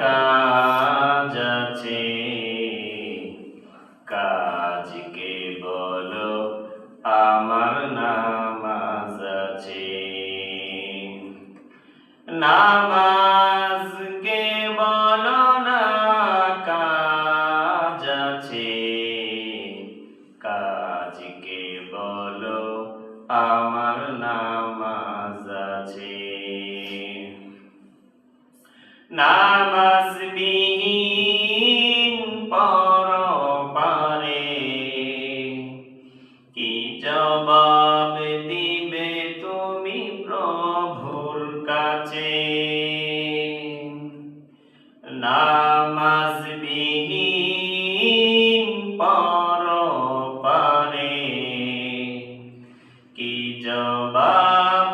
কাজ আছে কাজকে বলো আমার নামাজ আছে নামাজকে নামাজ বিহীন পরপারে কি জবাব দিবে তুমি প্রভুর কাছে? নামাজ বিহীন পরপারে কি জবাব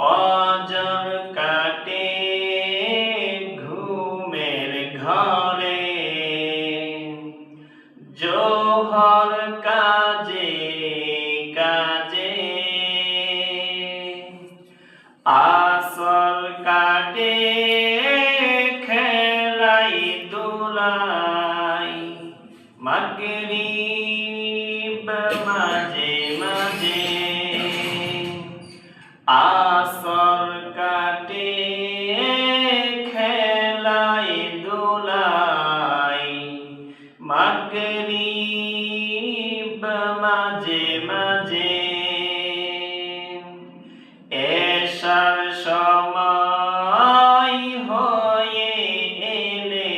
ফজর সময় হয়ে এলে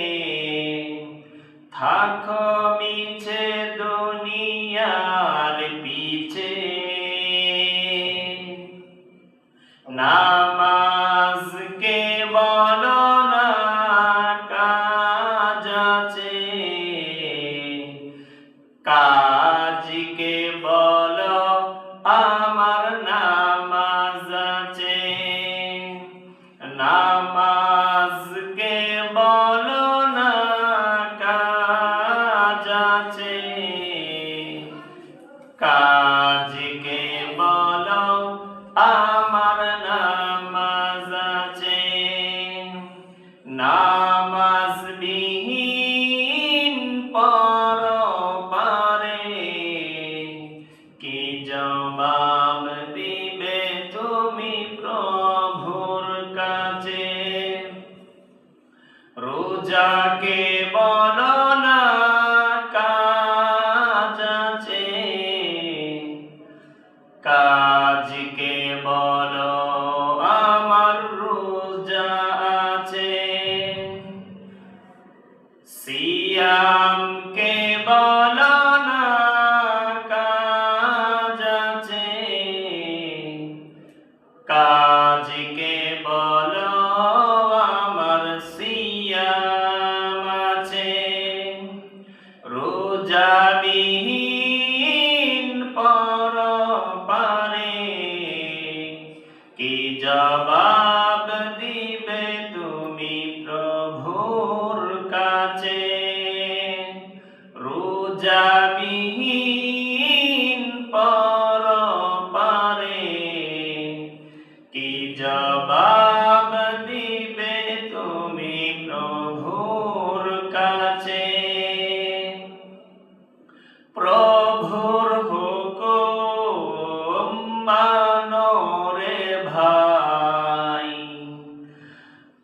থাকো মিছে দুনিয়ার পিছে। নামাজকে বলো না কাজ আছে। কাজকে কাজকে বলো সিয়ামকে বলো না কাজ আছে? কাজকে বলো আমার সিয়াম আছে? রোজা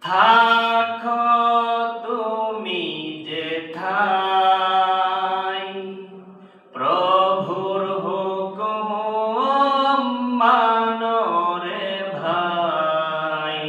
থাকো তুমি যেথাই প্রভুর হুকুম মানরে ভাই।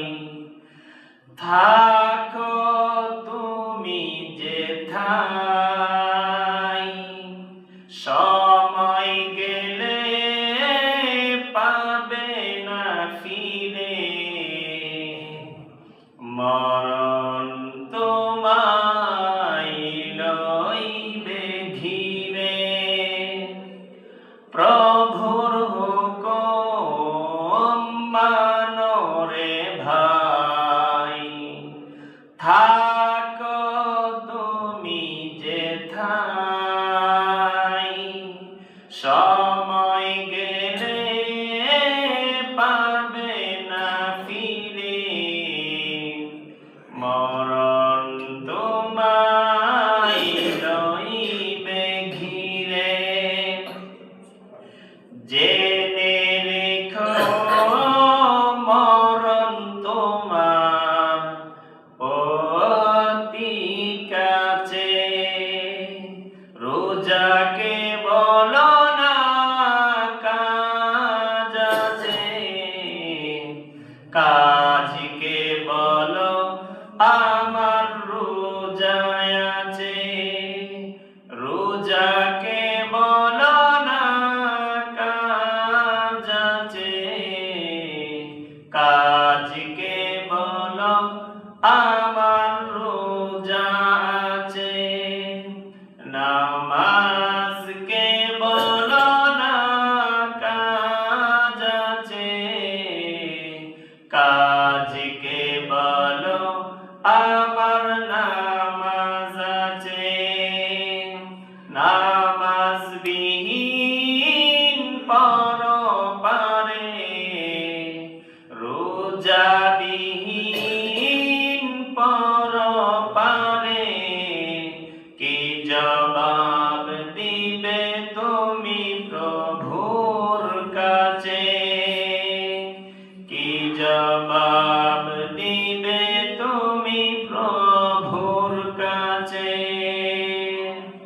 I'm. people.